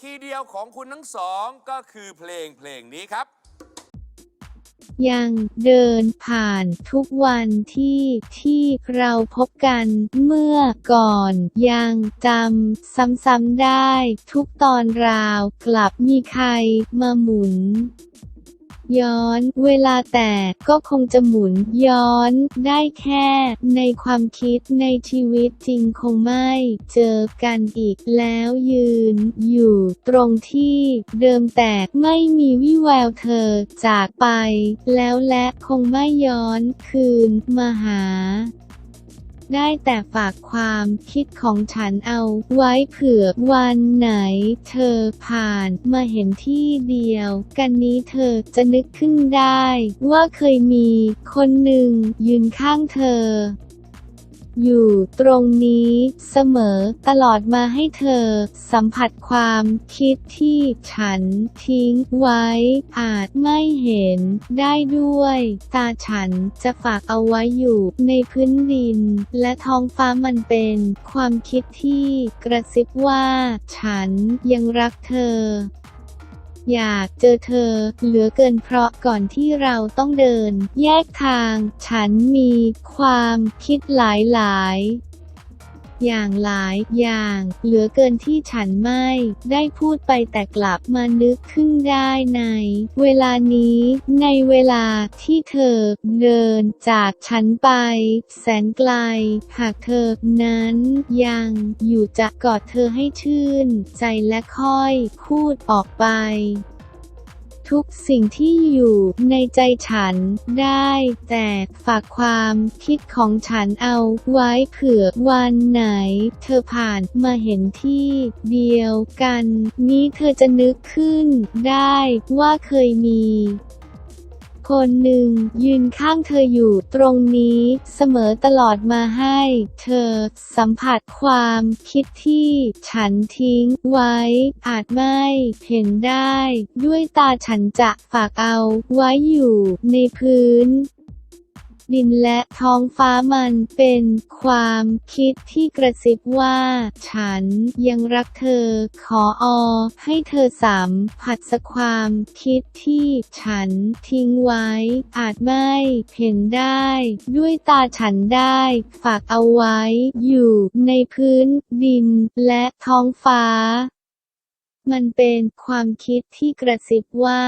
คีย์เดียวของคุณทั้งสองก็คือเพลงเพลงนี้ครับ ยังเดินผ่านทุกวันที่ที่เราพบกันเมื่อก่อน ยังจำซ้ำๆได้ ทุกตอนราวกลับมีใครมาหมุน ย้อน เวลาแต่ก็คงจะหมุน ย้อน ได้แค่ ในความคิดในชีวิตจริงคงไม่ เจอกันอีกแล้วยืน อยู่ตรงที่เดิมแต่ไม่มีวิแววเธอจากไป แล้วและคงไม่ย้อน คืนมาหา ได้แต่ฝากความคิดของฉันเอาไว้เผื่อวันไหน เธอผ่านมาเห็นที่เดียว กันนี้เธอจะนึกขึ้นได้ ว่าเคยมีคนหนึ่งยืนข้างเธอ อยู่ตรงนี้เสมอตลอดมาให้เธอ สัมผัสความคิดที่ฉันทิ้งไว้ อาจไม่เห็นได้ด้วย ตาฉันจะฝากเอาไว้อยู่ในพื้นดิน และท้องฟ้ามันเป็นความคิดที่กระซิบว่า ฉันยังรักเธอ อยากเจอเธอ เหลือเกินเพราะก่อนที่เราต้องเดิน แยกทาง ฉันมีความคิดหลายๆ อย่างหลายอย่าง เหลือเกินที่ฉันไม่ ได้พูดไปแต่กลับมานึกขึ้นได้ใน เวลานี้ ในเวลาที่เธอ เดินจากฉันไป แสนไกล หากเธอ นั้นยังอยู่จะกอดเธอให้ชื่น ใจและค่อย พูดออกไป ทุกสิ่งที่อยู่ในใจฉันได้ แต่ฝากความคิดของฉันเอาไว้เผื่อวันไหน เธอผ่านมาเห็นที่เดียวกัน นี้เธอจะนึกขึ้นได้ว่าเคยมี คนหนึ่ง ยืนข้างเธออยู่ตรงนี้ เสมอตลอดมาให้ เธอ สัมผัสความคิดที่ ฉันทิ้ง ไว้ อาจไม่เห็นได้ ด้วยตาฉันจะฝากเอา ไว้อยู่ ในพื้น ดินและท้องฟ้ามันเป็นความคิดที่กระซิบว่า ฉันยังรักเธอ ขออให้เธอสามผัสสักความคิดที่ฉันทิ้งไว้ อาจไม่เห็นได้ ด้วยตาฉันได้ ฝากเอาไว้ อยู่ในพื้น ดิน และท้องฟ้า มันเป็นความคิดที่กระซิบว่า